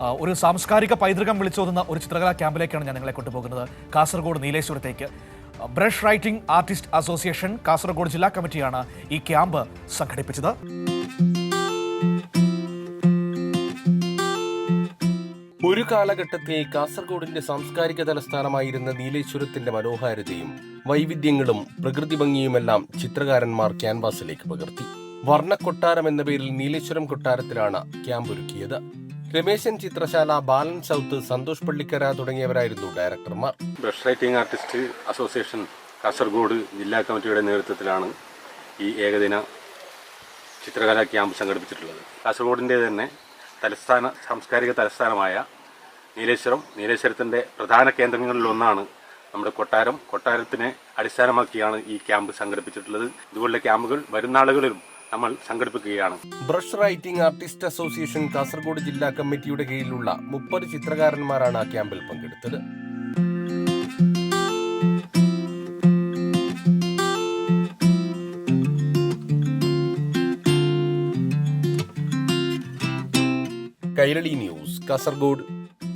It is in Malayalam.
ഒരു സാംസ്കാരിക പൈതൃകം വിളിച്ചോതുന്ന ഒരു ചിത്രകലാ ക്യാമ്പിലേക്കാണ് ഞാൻ നിങ്ങളെ കൊണ്ടുപോകുന്നത്. Kasaragod നീലേശ്വരത്തേക്ക്. Brush writing artist association Kasaragod ജില്ലാ കമ്മിറ്റിയാണ് ഈ ക്യാമ്പ് സംഘടിപ്പിച്ചത്. ഒരു കാലഘട്ടത്തെ കാസർഗോഡിന്റെ സാംസ്കാരിക തലസ്ഥാനമായിരുന്ന നീലേശ്വരത്തിന്റെ മനോഹാരിതയും വൈവിധ്യങ്ങളും പ്രകൃതി ഭംഗിയുമെല്ലാം ചിത്രകാരന്മാർ ക്യാൻവാസിലേക്ക് പകർത്തി. വർണക്കൊട്ടാരം എന്ന പേരിൽ നീലേശ്വരം കൊട്ടാരത്തിലാണ് ക്യാമ്പ് ഒരുക്കിയത് രമേശൻ ചിത്രശാല ബാലൻ സൗത്ത് സന്തോഷ് പള്ളിക്കര തുടങ്ങിയവരായിരുന്നു ഡയറക്ടർമാർ. Brush writing artist association Kasaragod ജില്ലാ കമ്മിറ്റിയുടെ നേതൃത്വത്തിലാണ് ഈ ഏകദിന ചിത്രകലാ ക്യാമ്പ് സംഘടിപ്പിച്ചിട്ടുള്ളത്. കാസർഗോഡിന്റെ തന്നെ തലസ്ഥാന സാംസ്കാരിക തലസ്ഥാനമായ നീലേശ്വരം നീലേശ്വരത്തിന്റെ പ്രധാന കേന്ദ്രങ്ങളിലൊന്നാണ് നമ്മുടെ കൊട്ടാരം. കൊട്ടാരത്തിനെ അടിസ്ഥാനമാക്കിയാണ് ഈ ക്യാമ്പ് സംഘടിപ്പിച്ചിട്ടുള്ളത്. ഇതുപോലുള്ള ക്യാമ്പുകൾ വരുന്ന ആളുകളിലും നമ്മൾ സംഘടിപ്പിക്കുകയാണ്. Brush writing artist association Kasaragod ജില്ലാ കമ്മിറ്റിയുടെ കീഴിലുള്ള മുപ്പത് ചിത്രകാരന്മാരാണ് ക്യാമ്പിൽ പങ്കെടുത്തത്. കൈരളി ന്യൂസ് കാസർഗോഡ്.